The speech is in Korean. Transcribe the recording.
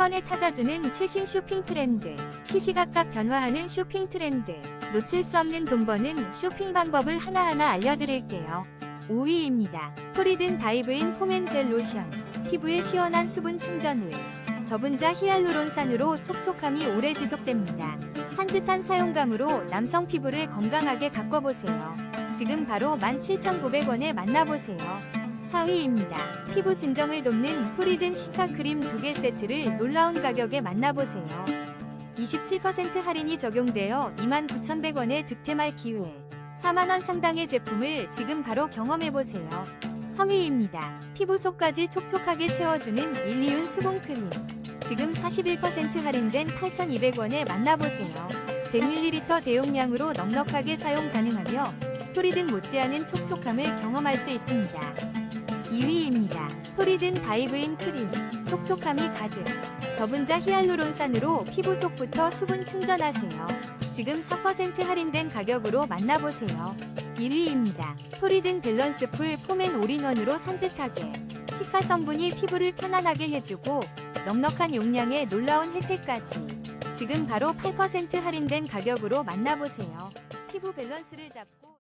번에 찾아주는 최신 쇼핑 트렌드. 시시각각 변화하는 쇼핑 트렌드. 놓칠 수 없는 돈 버는 쇼핑 방법을 하나하나 알려드릴게요. 5위입니다. 토리든 다이브인 폼앤젤 로션. 피부에 시원한 수분 충전 후. 저분자 히알루론산으로 촉촉함이 오래 지속됩니다. 산뜻한 사용감으로 남성 피부를 건강하게 가꿔보세요. 지금 바로 17,900원에 만나보세요. 4위입니다. 피부 진정을 돕는 토리든 시카 크림 2개 세트를 놀라운 가격에 만나보세요. 27% 할인이 적용되어 29,100원에 득템할 기회. 4만원 상당의 제품을 지금 바로 경험해보세요. 3위입니다. 피부 속까지 촉촉하게 채워주는 일리윤 수분 크림. 지금 41% 할인된 8,200원에 만나보세요. 100ml 대용량으로 넉넉하게 사용 가능하며 토리든 못지않은 촉촉함을 경험할 수 있습니다. 2위입니다. 토리든 다이브인 크림. 촉촉함이 가득. 저분자 히알루론산으로 피부 속부터 수분 충전하세요. 지금 4% 할인된 가격으로 만나보세요. 1위입니다. 토리든 밸런스 풀 폼앤 올인원으로 산뜻하게. 시카 성분이 피부를 편안하게 해주고 넉넉한 용량의 놀라운 혜택까지. 지금 바로 8% 할인된 가격으로 만나보세요. 피부 밸런스를 잡고